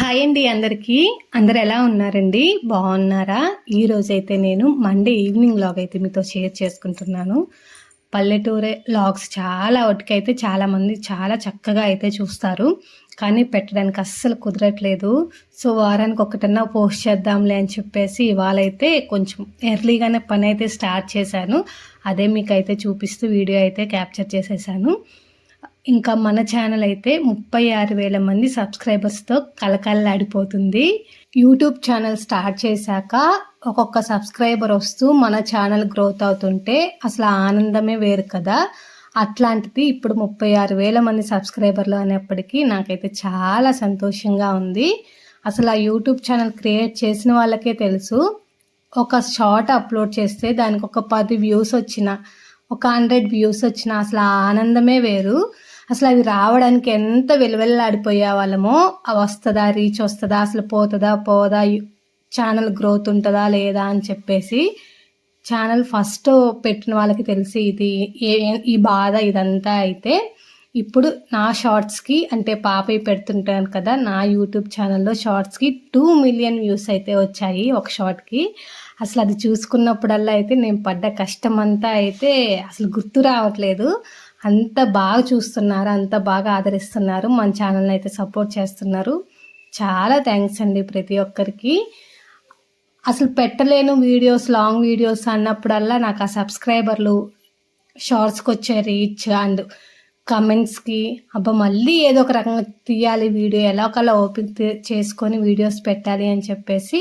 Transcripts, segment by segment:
Hi అండి అందరికీ. అందరు ఎలా ఉన్నారండి? బాగున్నారా? ఈరోజు అయితే నేను మండే ఈవినింగ్ లాగ్ అయితే మీతో షేర్ చేసుకుంటున్నాను. పల్లెటూరే లాగ్స్ చాలా వాటికైతే చాలామంది చాలా చక్కగా అయితే చూస్తారు. కానీ పెట్టడానికి అస్సలు కుదరట్లేదు. సో వారానికి ఒకటన్నా పోస్ట్ చేద్దాంలే అని చెప్పేసి ఇవాళ అయితే కొంచెం ఎర్లీగానే పని అయితే స్టార్ట్ చేశాను. అదే మీకు అయితే చూపిస్తూ వీడియో అయితే క్యాప్చర్ చేసేసాను. ఇంకా మన ఛానల్ అయితే ముప్పై ఆరు వేల మంది సబ్స్క్రైబర్స్తో కలకల్లాడిపోతుంది యూట్యూబ్ ఛానల్ స్టార్ట్ చేశాక ఒక్కొక్క సబ్స్క్రైబర్ వస్తూ మన ఛానల్ గ్రోత్ అవుతుంటే అసలు ఆనందమే వేరు కదా. అట్లాంటిది ఇప్పుడు ముప్పై ఆరు వేల మంది సబ్స్క్రైబర్లు అనేప్పటికీ నాకైతే చాలా సంతోషంగా ఉంది. అసలు ఆ యూట్యూబ్ ఛానల్ క్రియేట్ చేసిన వాళ్ళకే తెలుసు. ఒక షార్ట్ అప్లోడ్ చేస్తే దానికి ఒక పది వ్యూస్ వచ్చిన ఒక హండ్రెడ్ వ్యూస్ వచ్చిన అసలు ఆనందమే వేరు. అసలు అవి రావడానికి ఎంత వెలువెల్లాడిపోయే వాళ్ళమో అవి వస్తుందా రీచ్ వస్తుందా అసలు పోతుందా పోదా ఛానల్ గ్రోత్ ఉంటుందా లేదా అని చెప్పేసి ఛానల్ ఫస్ట్ పెట్టిన వాళ్ళకి తెలిసి ఇది ఏ ఈ బాధ ఇదంతా అయితే ఇప్పుడు నా షార్ట్స్కి అంటే పాపయ్య పెడుతుంటాను కదా నా యూట్యూబ్ ఛానల్లో షార్ట్స్కి టూ మిలియన్ వ్యూస్ అయితే వచ్చాయి ఒక షార్ట్కి అసలు అది చూసుకున్నప్పుడల్లా అయితే నేను పడ్డ కష్టం అంతా అయితే అసలు గుర్తు రావట్లేదు. అంత బాగా చూస్తున్నారు అంత బాగా ఆదరిస్తున్నారు. మన ఛానల్ని అయితే సపోర్ట్ చేస్తున్నారు. చాలా థ్యాంక్స్ అండి ప్రతి ఒక్కరికి. అసలు పెట్టలేను వీడియోస్ లాంగ్ వీడియోస్ అన్నప్పుడల్లా నాకు ఆ సబ్స్క్రైబర్లు షార్ట్స్కి వచ్చే రీచ్ అండ్ కమెంట్స్కి అబ్బా మళ్ళీ ఏదో ఒక రకంగా తీయాలి వీడియో ఎలా ఒకలా ఓపెన్ చేసుకొని వీడియోస్ పెట్టాలి అని చెప్పేసి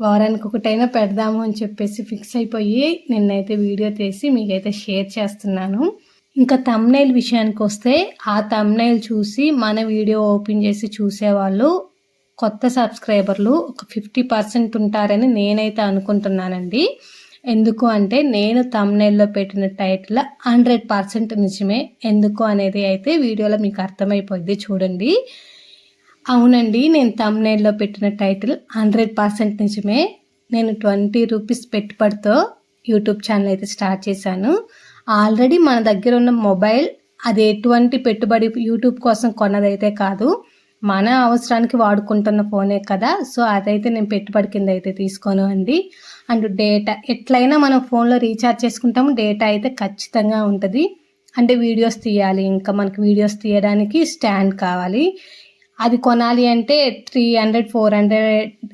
వారానికి ఒకటైనా పెడదాము అని చెప్పేసి ఫిక్స్ అయిపోయి నిన్నైతే వీడియో తీసి మీకైతే షేర్ చేస్తున్నాను. ఇంకా తమ్నైల్ విషయానికి వస్తే ఆ తమ్నైల్ చూసి మన వీడియో ఓపెన్ చేసి చూసేవాళ్ళు కొత్త సబ్స్క్రైబర్లు ఒక ఫిఫ్టీ పర్సెంట్ ఉంటారని నేనైతే అనుకుంటున్నానండి. ఎందుకు అంటే నేను తమ్నైల్లో పెట్టిన టైటిల్ హండ్రెడ్ పర్సెంట్ నిజమే. ఎందుకు అనేది అయితే వీడియోలో మీకు అర్థమైపోయింది చూడండి. అవునండి నేను తమ్నైల్లో పెట్టిన టైటిల్ హండ్రెడ్ పర్సెంట్ నిజమే. నేను ట్వంటీ రూపీస్ పెట్టుబడితో యూట్యూబ్ ఛానల్ అయితే స్టార్ట్ చేశాను. ఆల్రెడీ మన దగ్గర ఉన్న మొబైల్ అది ఎటువంటి పెట్టుబడి యూట్యూబ్ కోసం కొన్నదైతే కాదు. మన అవసరానికి వాడుకుంటున్న ఫోనే కదా. సో అదైతే నేను పెట్టుబడి కింద అయితే తీసుకోను అండి. అండ్ డేటా ఎట్లయినా మనం ఫోన్లో రీఛార్జ్ చేసుకుంటాము డేటా అయితే ఖచ్చితంగా ఉంటుంది. అంటే వీడియోస్ తీయాలి ఇంకా మనకి వీడియోస్ తీయడానికి స్టాండ్ కావాలి. అది కొనాలి అంటే త్రీ హండ్రెడ్ ఫోర్ హండ్రెడ్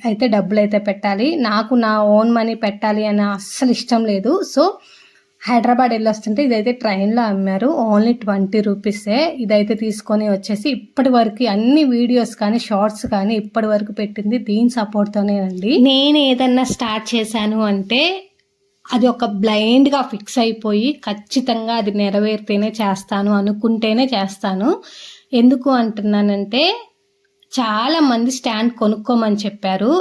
అయితే డబ్బులు అయితే పెట్టాలి. నాకు నా ఓన్ మనీ పెట్టాలి అని అస్సలు ఇష్టం లేదు. సో హైదరాబాద్ వెళ్ళొస్తుంటే ఇదైతే ట్రైన్లో అమ్మారు. ఓన్లీ ట్వంటీ రూపీసే. ఇదైతే తీసుకొని వచ్చేసి ఇప్పటి వరకు అన్ని వీడియోస్ కానీ షార్ట్స్ కానీ ఇప్పటి వరకు పెట్టింది దీని సపోర్ట్తోనేనండి నేను ఏదన్నా స్టార్ట్ చేశాను అంటే అది ఒక బ్లైండ్గా ఫిక్స్ అయిపోయి ఖచ్చితంగా అది నెరవేరితేనే చేస్తాను అనుకుంటేనే చేస్తాను. ఎందుకు అంటున్నానంటే చాలా మంది స్టాండ్ కొనుక్కోమని చెప్పారు.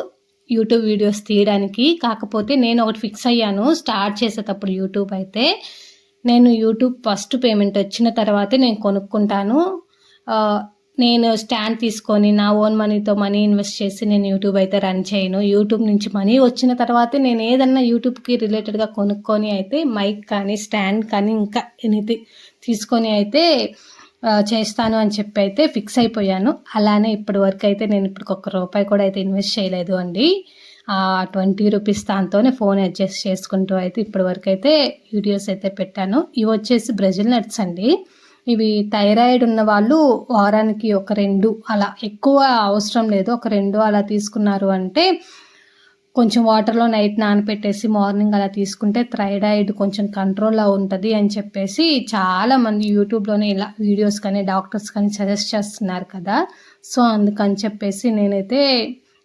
యూట్యూబ్ వీడియోస్ తీయడానికి. కాకపోతే నేను ఒకటి ఫిక్స్ అయ్యాను. స్టార్ట్ చేసేటప్పుడు యూట్యూబ్ అయితే నేను యూట్యూబ్ ఫస్ట్ పేమెంట్ వచ్చిన తర్వాతే నేను కొనుక్కుంటాను. నేను స్టాండ్ తీసుకొని నా ఓన్ మనీతో మనీ ఇన్వెస్ట్ చేసి నేను యూట్యూబ్ అయితే రన్ చేయను. యూట్యూబ్ నుంచి మనీ వచ్చిన తర్వాతే నేను ఏదన్నా యూట్యూబ్కి రిలేటెడ్గా కొనుక్కొని అయితే మైక్ కానీ స్టాండ్ కానీ ఇంకా ఎనీథింగ్ తీసుకొని అయితే చేస్తాను అని చెప్పి అయితే ఫిక్స్ అయిపోయాను. అలానే ఇప్పటి వరకు అయితే నేను ఇప్పుడు ఒక్క రూపాయి కూడా అయితే ఇన్వెస్ట్ చేయలేదు అండి. ట్వంటీ రూపీస్ దాంతోనే ఫోన్ అడ్జస్ట్ చేసుకుంటూ అయితే ఇప్పటి వరకు అయితే వీడియోస్ అయితే పెట్టాను. ఇవి వచ్చేసి బ్రెజిల్ నట్స్ అండి. ఇవి థైరాయిడ్ ఉన్న వాళ్ళు వారానికి ఒక రెండు అలా ఎక్కువ అవసరం లేదు. ఒక రెండు అలా తీసుకున్నారు అంటే కొంచెం వాటర్లో నైట్ నానపెట్టేసి మార్నింగ్ అలా తీసుకుంటే థైరాయిడ్ కొంచెం కంట్రోల్లో ఉంటుంది అని చెప్పేసి చాలామంది యూట్యూబ్లోనే ఇలా వీడియోస్ కానీ డాక్టర్స్ కానీ సజెస్ట్ చేస్తున్నారు కదా. సో అందుకని చెప్పేసి నేనైతే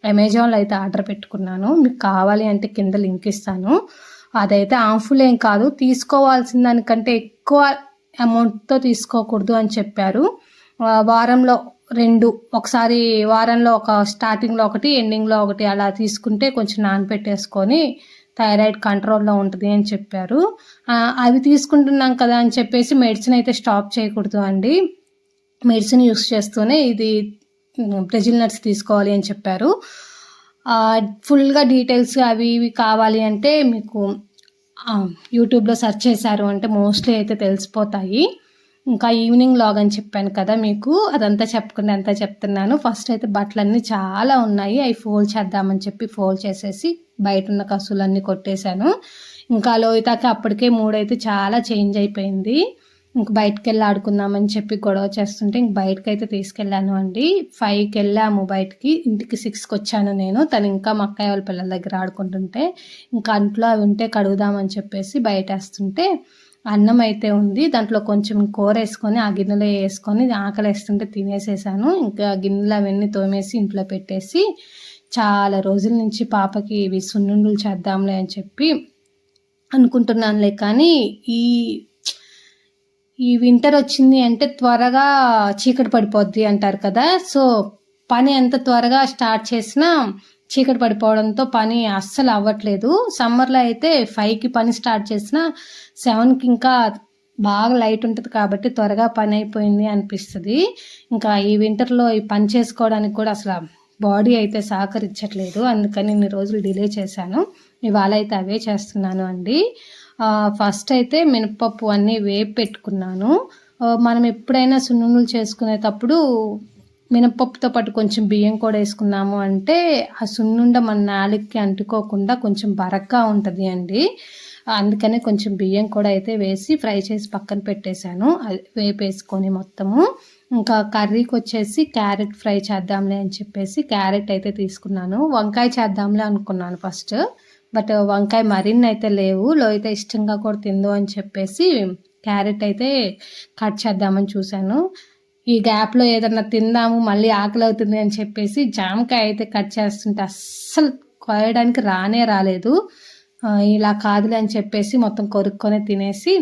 అమెజాన్లో అయితే ఆర్డర్ పెట్టుకున్నాను. మీకు కావాలి అంటే కింద లింక్ ఇస్తాను. అదైతే హార్మ్ఫుల్ ఏం కాదు. తీసుకోవాల్సిన దానికంటే ఎక్కువ అమౌంట్తో తీసుకోకూడదు అని చెప్పారు. వారంలో రెండు. ఒకసారి వారంలో ఒక స్టార్టింగ్లో ఒకటి ఎండింగ్లో ఒకటి అలా తీసుకుంటే కొంచెం నానపెట్టేసుకొని థైరాయిడ్ కంట్రోల్లో ఉంటుంది అని చెప్పారు. అవి తీసుకుంటున్నాం కదా అని చెప్పేసి మెడిసిన్ అయితే స్టాప్ చేయకూడదు అండి. మెడిసిన్ యూస్ చేస్తూనే ఇది బ్రెజిల్ నట్స్ తీసుకోవాలి అని చెప్పారు. ఫుల్గా డీటెయిల్స్ అవి ఇవి కావాలి అంటే మీకు యూట్యూబ్లో సెర్చ్ చేశారు అంటే మోస్ట్లీ అయితే తెలిసిపోతాయి. ఇంకా ఈవినింగ్ లాగ్ అని చెప్పాను కదా మీకు. అదంతా చెప్పకుండా అంతా చెప్తున్నాను. ఫస్ట్ అయితే బట్టలన్నీ చాలా ఉన్నాయి. అవి ఫోల్డ్ చేద్దామని చెప్పి ఫోల్డ్ చేసేసి బయట ఉన్న కసులన్నీ కొట్టేశాను. ఇంకా లోయితాకి అప్పటికే మూడైతే చాలా చేంజ్ అయిపోయింది. ఇంక బయటకు వెళ్ళి ఆడుకుందామని చెప్పి గొడవ చేస్తుంటే ఇంక బయటకు అయితే తీసుకెళ్ళాను అండి. ఫైవ్కి వెళ్ళాము బయటికి. ఇంటికి సిక్స్కి వచ్చాను నేను. తను ఇంకా మా అక్కయ్య వాళ్ళ పిల్లల దగ్గర ఆడుకుంటుంటే ఇంకా అంట్లో అవి ఉంటే కడుగుదామని చెప్పేసి బయట వేస్తుంటే అన్నం అయితే ఉంది. దాంట్లో కొంచెం కూర వేసుకొని ఆ గిన్నెలో వేసుకొని ఆకలి వేస్తుంటే తినేసేసాను. ఇంకా గిన్నెలు అవన్నీ తోమేసి ఇంట్లో పెట్టేసి చాలా రోజుల నుంచి పాపకి ఇవి సున్నుండలు చేద్దాంలే అని చెప్పి అనుకుంటున్నానులే కానీ ఈ ఈ వింటర్ వచ్చింది అంటే త్వరగా చీకటి పడిపోద్ది అంటారు కదా. సో పని ఎంత త్వరగా స్టార్ట్ చేసినా చీకటి పడిపోవడంతో పని అస్సలు అవ్వట్లేదు. సమ్మర్లో అయితే ఫైవ్కి పని స్టార్ట్ చేసిన సెవెన్కి ఇంకా బాగా లైట్ ఉంటుంది కాబట్టి త్వరగా పని అయిపోయింది అనిపిస్తుంది. ఇంకా ఈ వింటర్లో ఈ పని చేసుకోవడానికి కూడా అసలు బాడీ అయితే సహకరించట్లేదు. అందుకని ఇన్ని రోజులు డిలే చేశాను. ఇవాళ అయితే అవే చేస్తున్నాను అండి. ఫస్ట్ అయితే మినపప్పు అన్నీ వేపు పెట్టుకున్నాను. మనం ఎప్పుడైనా సున్నుండలు చేసుకునేటప్పుడు మినపప్పుతో పాటు కొంచెం బియ్యం కూడా వేసుకున్నాము అంటే ఆ సున్నుండ మన నాలుగుకి అంటుకోకుండా కొంచెం బరగ్గా ఉంటుంది అండి. అందుకనే కొంచెం బియ్యం కూడా అయితే వేసి ఫ్రై చేసి పక్కన పెట్టేశాను. వేపేసుకొని మొత్తము. ఇంకా కర్రీకి వచ్చేసి క్యారెట్ ఫ్రై చేద్దాంలే అని చెప్పేసి క్యారెట్ అయితే తీసుకున్నాను. వంకాయ చేద్దాంలే అనుకున్నాను ఫస్ట్ బట్ వంకాయ మరిన్ని అయితే లేవు. లో అయితే ఇష్టంగా కూడా తిందో అని చెప్పేసి క్యారెట్ అయితే కట్ చేద్దామని చూశాను. ఈ గ్యాప్లో ఏదన్నా తిందాము మళ్ళీ ఆకలి అవుతుంది అని చెప్పేసి జామకాయ అయితే కట్ చేస్తుంటే అస్సలు కోయడానికి రానే రాలేదు. ఇలా కాదులే అని చెప్పేసి మొత్తం కొరుక్కొని తినేసి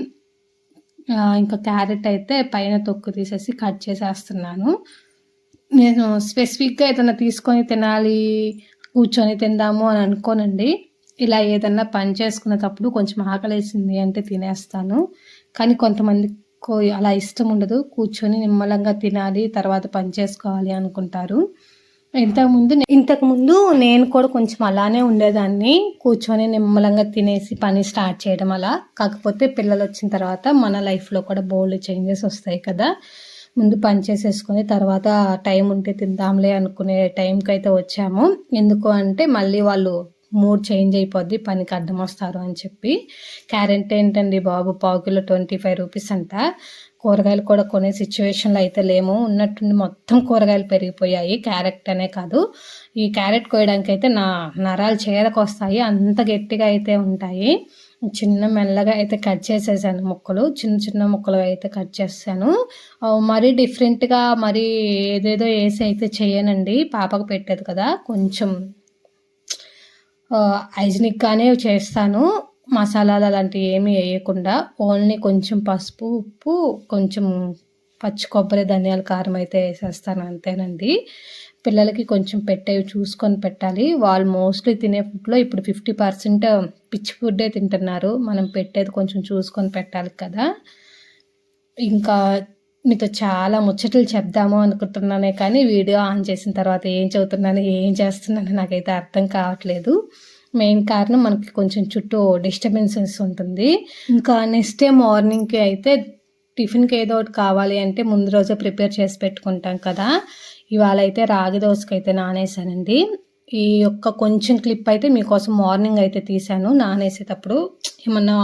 ఇంకా క్యారెట్ అయితే పైన తొక్కు తీసేసి కట్ చేసేస్తున్నాను. నేను స్పెసిఫిక్గా ఏదైనా తీసుకొని తినాలి కూర్చొని తిందాము అని అనుకోనండి. ఇలా ఏదన్నా పని చేసుకునేటప్పుడు కొంచెం ఆకలేసింది అంటే తినేస్తాను. కానీ కొంతమంది అలా ఇష్టం ఉండదు. కూర్చొని నిమ్మలంగా తినాలి తర్వాత పని చేసుకోవాలి అనుకుంటారు. ఇంతకుముందు ఇంతకుముందు నేను కూడా కొంచెం అలానే ఉండేదాన్ని. కూర్చొని నిమ్మలంగా తినేసి పని స్టార్ట్ చేయడం అలా. కాకపోతే పిల్లలు వచ్చిన తర్వాత మన లైఫ్లో కూడా బోల్డ్ చేంజెస్ వస్తాయి కదా. ముందు పని చేసేసుకొని తర్వాత టైం ఉంటే తిందాంలే అనుకునే టైంకి అయితే వచ్చాము. ఎందుకు అంటే మళ్ళీ వాళ్ళు మూడ్ చేంజ్ అయిపోద్ది పనికి అడ్డం వస్తారు అని చెప్పి. క్యారెట్ ఏంటండి బాబు? పావు కిలో ట్వంటీ ఫైవ్ రూపీస్ అంట. కూరగాయలు కూడా కొనే సిచ్యువేషన్లో అయితే లేము. ఉన్నట్టుండి మొత్తం కూరగాయలు పెరిగిపోయాయి. క్యారెట్ అనే కాదు. ఈ క్యారెట్ కోయడానికి అయితే నా నరాలు చేరకొస్తాయి. అంత గట్టిగా అయితే ఉంటాయి. చిన్న మెల్లగా అయితే కట్ చేసేసాను ముక్కలు. చిన్న చిన్న ముక్కలు అయితే కట్ చేస్తాను. మరీ డిఫరెంట్గా మరీ ఏదేదో వేసి అయితే చేయనండి. పాపకు పెట్టేది కదా. కొంచెం హైజినిక్గానే చేస్తాను. మసాలాలు అలాంటివి ఏమీ వేయకుండా ఓన్లీ కొంచెం పసుపు ఉప్పు కొంచెం పచ్చి కొబ్బరి ధనియాల కారం అయితే వేసేస్తాను అంతేనండి. పిల్లలకి కొంచెం పెట్టేవి చూసుకొని పెట్టాలి. వాళ్ళు మోస్ట్లీ తినే ఫుడ్లో ఇప్పుడు ఫిఫ్టీ పర్సెంట్ పిచ్చి ఫుడ్డే తింటున్నారు. మనం పెట్టేది కొంచెం చూసుకొని పెట్టాలి కదా. ఇంకా మీతో చాలా ముచ్చట్లు చెప్దాము అనుకుంటున్నానే కానీ వీడియో ఆన్ చేసిన తర్వాత ఏం చదువుతున్నాను ఏం చేస్తున్నాను నాకైతే అర్థం కావట్లేదు. మెయిన్ కారణం మనకి కొంచెం చుట్టూ డిస్టర్బెన్సెస్ ఉంటుంది. ఇంకా నెక్స్ట్ డే మార్నింగ్కి అయితే టిఫిన్కి ఏదో ఒకటి కావాలి అంటే ముందు రోజే ప్రిపేర్ చేసి పెట్టుకుంటాం కదా. ఇవాళ అయితే రాగి దోశకి అయితే నానేసానండి. ఈ యొక్క కొంచెం క్లిప్ అయితే మీకోసం మార్నింగ్ అయితే తీసాను నానేసేటప్పుడు ఏమన్నా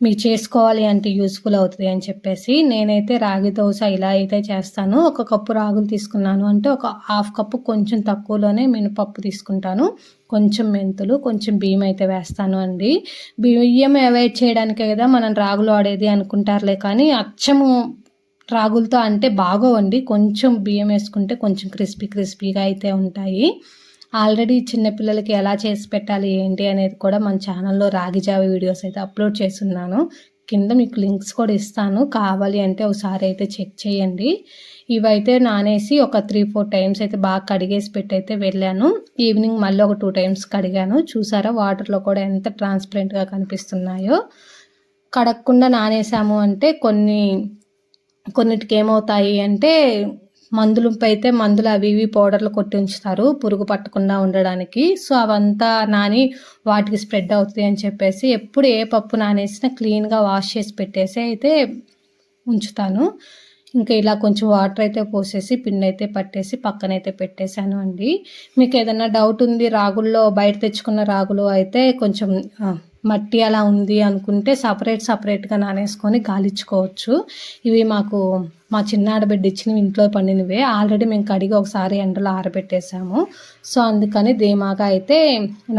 మీరు చేసుకోవాలి అంటే యూస్ఫుల్ అవుతుంది అని చెప్పేసి నేనైతే రాగి దోశ ఇలా అయితే చేస్తాను. ఒక కప్పు రాగులు తీసుకున్నాను అంటే ఒక హాఫ్ కప్పు కొంచెం తక్కువలోనే మినపప్పు తీసుకుంటాను. కొంచెం మెంతులు కొంచెం బియ్యం అయితే వేస్తాను అండి. బియ్యం అవాయిడ్ చేయడానికే కదా మనం రాగులు ఆడేది అనుకుంటారులే కానీ అచ్చము రాగులతో అంటే బాగోవండి. కొంచెం బియ్యం వేసుకుంటే కొంచెం క్రిస్పీ క్రిస్పీగా అయితే ఉంటాయి. ఆల్రెడీ చిన్నపిల్లలకి ఎలా చేసి పెట్టాలి ఏంటి అనేది కూడా మన ఛానల్లో రాగి జావ వీడియోస్ అయితే అప్లోడ్ చేస్తున్నాను. కింద మీకు లింక్స్ కూడా ఇస్తాను. కావాలి అంటే ఒకసారి అయితే చెక్ చేయండి. ఇవైతే నానేసి ఒక త్రీ ఫోర్ టైమ్స్ అయితే బాగా కడిగేసి పెట్టి అయితే వెళ్ళాను. ఈవినింగ్ మళ్ళీ ఒక టూ టైమ్స్ కడిగాను. చూసారా వాటర్లో కూడా ఎంత ట్రాన్స్పరెంట్గా కనిపిస్తున్నాయో. కడగకుండా నానేసాము అంటే కొన్ని కొన్నిటికి ఏమవుతాయి అంటే మందులు అయితే మందులు అవి ఇవి పౌడర్లు కొట్టి ఉంచుతారు పురుగు పట్టకుండా ఉండడానికి. సో అవంతా నాని వాటికి స్ప్రెడ్ అవుతుంది అని చెప్పేసి ఎప్పుడు ఏ పప్పు నానేసినా క్లీన్గా వాష్ చేసి పెట్టేసి అయితే ఉంచుతాను. ఇంకా ఇలా కొంచెం వాటర్ అయితే పోసేసి పిండి అయితే పట్టేసి పక్కనైతే పెట్టేశాను అండి. మీకు ఏదైనా డౌట్ ఉంది రాగుల్లో బయట తెచ్చుకున్న రాగులు అయితే కొంచెం మట్టి అలా ఉంది అనుకుంటే సపరేట్ సపరేట్గా నానేసుకొని గాలిచ్చుకోవచ్చు. ఇవి మాకు మా చిన్న ఆడబిడ్డ ఇచ్చినవి ఇంట్లో పండినవే. ఆల్రెడీ మేము కడిగి ఒకసారి ఎండలో ఆరబెట్టేసాము. సో అందుకని ధీమాగా అయితే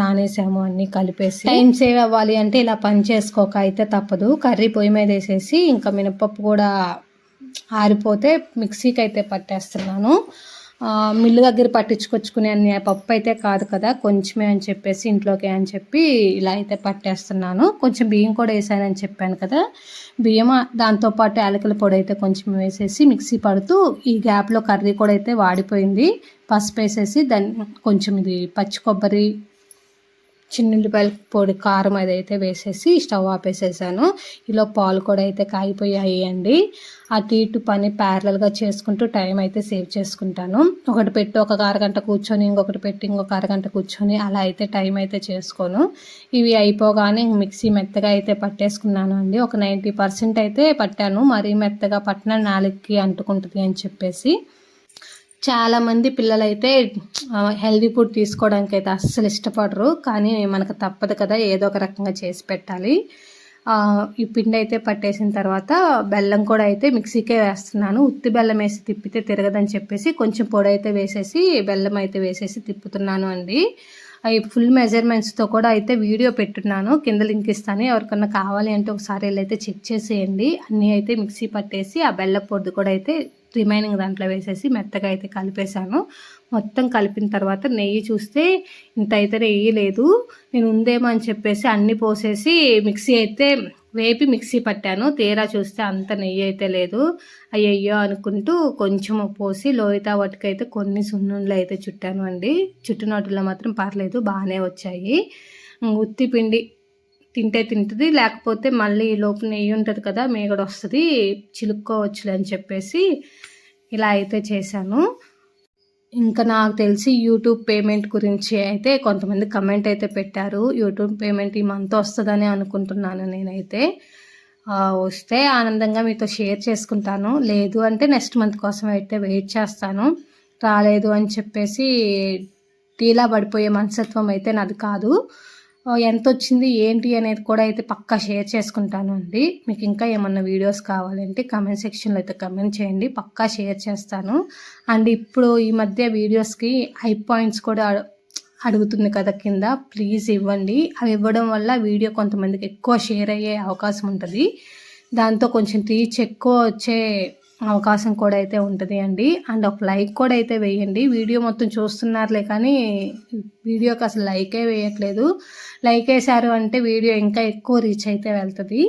నానేసాము అన్నీ కలిపేసి. టైం సేవ్ అవ్వాలి అంటే ఇలా పని చేసుకోక అయితే తప్పదు. కర్రీ పొయ్యి మీద వేసేసి ఇంకా మినపప్పు కూడా ఆరిపోతే మిక్సీకి అయితే పట్టేస్తున్నాను. మిల్లు దగ్గర పట్టించుకొచ్చుకునే పప్పు అయితే కాదు కదా కొంచెమే అని చెప్పేసి ఇంట్లోకి అని చెప్పి ఇలా అయితే పట్టేస్తున్నాను. కొంచెం బియ్యం కూడా వేసానని చెప్పాను కదా బియ్యం దాంతోపాటు యాలకుల పొడి అయితే కొంచెం వేసేసి మిక్సీ పడుతూ ఈ గ్యాప్లో కర్రీ కూడా అయితే వాడిపోయింది. పసుపు వేసేసి దాన్ని కొంచెం ఇది పచ్చి కొబ్బరి చిన్నుల్లిపాయల పొడి కారం అదైతే వేసేసి స్టవ్ ఆపేసేసాను. ఇలా పాలు కూడా అయితే కాగిపోయాయి అండి అటు ఇటు పని ప్యారలల్గా చేసుకుంటూ టైం అయితే సేవ్ చేసుకుంటాను. ఒకటి పెట్టి ఒక అరగంట కూర్చొని ఇంకొకటి పెట్టి ఇంకొక అరగంట కూర్చొని అలా అయితే టైం అయితే చేసుకోను. ఇవి అయిపోగానే ఇంక మిక్సీ మెత్తగా అయితే పట్టేసుకున్నాను అండి. ఒక నైంటీ పర్సెంట్ అయితే పట్టాను. మరీ మెత్తగా పట్టిన నాలుగుకి అంటుకుంటుంది అని చెప్పేసి. చాలామంది పిల్లలైతే హెల్దీ ఫుడ్ తీసుకోవడానికి అయితే అస్సలు ఇష్టపడరు. కానీ మనకు తప్పదు కదా ఏదో ఒక రకంగా చేసి పెట్టాలి. ఈ పిండి అయితే పట్టేసిన తర్వాత బెల్లం కూడా అయితే మిక్సీకే వేస్తున్నాను. ఉత్తి బెల్లం వేసి తిప్పితే తిరగదని చెప్పేసి కొంచెం పొడి అయితే వేసేసి బెల్లం అయితే వేసేసి తిప్పుతున్నాను అండి. అవి ఫుల్ మెజర్మెంట్స్తో కూడా అయితే వీడియో పెట్టున్నాను. కింద లింక్ ఇస్తాను. ఎవరికన్నా కావాలి అంటే ఒకసారి వెళ్ళైతే చెక్ చేసేయండి. అన్నీ అయితే మిక్సీ పట్టేసి ఆ బెల్ల పొడి కూడా అయితే రిమైనింగ్ దాంట్లో వేసేసి మెత్తగా అయితే కలిపేశాను. మొత్తం కలిపిన తర్వాత నెయ్యి చూస్తే ఇంత అయితే నెయ్యి లేదు. నేను ఉందేమో అని చెప్పేసి అన్ని పోసేసి మిక్సీ అయితే వేపి మిక్సీ పట్టాను. తీరా చూస్తే అంత నెయ్యి అయితే లేదు. అయ్యయ్యో అనుకుంటూ కొంచెం పోసి లోయితా వాటికైతే కొన్ని సున్నుండ్లు అయితే చుట్టాను అండి. చుట్టినోటిలో మాత్రం పర్లేదు బాగానే వచ్చాయి. ఉత్తిపిండి తింటే తింటుంది లేకపోతే మళ్ళీ లోపు నెయ్యి ఉంటుంది కదా మేగడ వస్తుంది చిలుక్కోవచ్చులే అని చెప్పేసి ఇలా అయితే చేశాను. ఇంకా నాకు తెలిసి యూట్యూబ్ పేమెంట్ గురించి అయితే కొంతమంది కమెంట్ అయితే పెట్టారు. యూట్యూబ్ పేమెంట్ ఈ మంత్ వస్తుందని అనుకుంటున్నాను నేనైతే. వస్తే ఆనందంగా మీతో షేర్ చేసుకుంటాను. లేదు అంటే నెక్స్ట్ మంత్ కోసం అయితే వెయిట్ చేస్తాను. రాలేదు అని చెప్పేసి టీలా పడిపోయే మనసత్వం అయితే నాది కాదు. ఎంత వచ్చింది ఏంటి అనేది కూడా అయితే పక్కా షేర్ చేసుకుంటాను అండి. మీకు ఇంకా ఏమన్నా వీడియోస్ కావాలంటే కమెంట్ సెక్షన్లో అయితే కమెంట్ చేయండి. పక్కా షేర్ చేస్తాను. అండ్ ఇప్పుడు ఈ మధ్య వీడియోస్కి ఐ పాయింట్స్ కూడా అడుగుతుంది కదా కింద. ప్లీజ్ ఇవ్వండి. అవి ఇవ్వడం వల్ల వీడియో కొంతమందికి ఎక్కువ షేర్ అయ్యే అవకాశం ఉంటుంది. దాంతో కొంచెం రీచ్ ఎక్కువ వచ్చే అవకాశం కూడా అయితే ఉంటుంది అండి. అండ్ ఒక లైక్ కూడా అయితే వేయండి. వీడియో మొత్తం చూస్తున్నారులే కానీ వీడియోకి అసలు లైకే వేయట్లేదు. లైక్ వేశారు అంటే వీడియో ఇంకా ఎక్కువ రీచ్ అయితే వెళ్తుంది.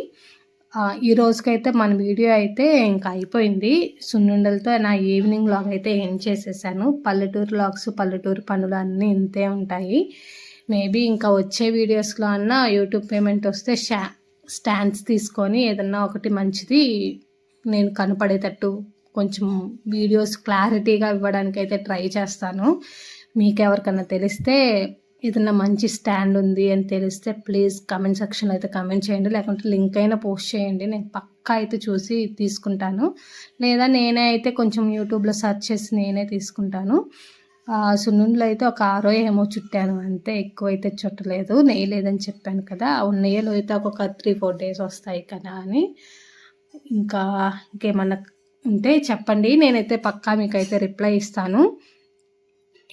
ఈ రోజుకైతే మన వీడియో అయితే ఇంకా అయిపోయింది. సున్నుండలతో నా ఈవినింగ్ లాగ్ అయితే ఏం చేసేసాను. పల్లెటూరు లాగ్స్ పల్లెటూరు పనులు అన్నీ ఇంతే ఉంటాయి. మేబీ ఇంకా వచ్చే వీడియోస్లో అన్న యూట్యూబ్ పేమెంట్ వస్తే షా స్టాండ్స్ తీసుకొని ఏదన్నా ఒకటి మంచిది నేను కనపడేటట్టు కొంచెం వీడియోస్ క్లారిటీగా ఇవ్వడానికి అయితే ట్రై చేస్తాను. మీకు ఎవరికన్నా తెలిస్తే ఏదన్నా మంచి స్టాండ్ ఉంది అని తెలిస్తే ప్లీజ్ కమెంట్ సెక్షన్లో అయితే కమెంట్ చేయండి. లేకుంటే లింక్ అయినా పోస్ట్ చేయండి. నేను పక్కా అయితే చూసి తీసుకుంటాను. లేదా నేనే అయితే కొంచెం యూట్యూబ్లో సెర్చ్ చేసి నేనే తీసుకుంటాను. సున్నుండలు అయితే ఒక ఆరో ఏమో చుట్టాను. అంతే ఎక్కువ అయితే చుట్టలేదు. నెయ్యి లేదని చెప్పాను కదా. ఉన్నయ్యలో అయితే ఒక త్రీ ఫోర్ డేస్ వస్తాయి కదా అని. ఇంకా ఇంకేమన్నా ఉంటే చెప్పండి. నేనైతే పక్కా మీకైతే రిప్లై ఇస్తాను.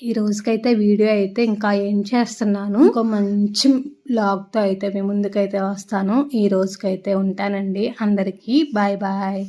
ఈ రోజుకైతే వీడియో అయితే ఇంకా ఏం చేస్తున్నాను? ఒక మంచి బ్లాగ్తో అయితే మీ ముందుకైతే వస్తాను. ఈ రోజుకైతే ఉంటానండి. అందరికీ బాయ్ బాయ్.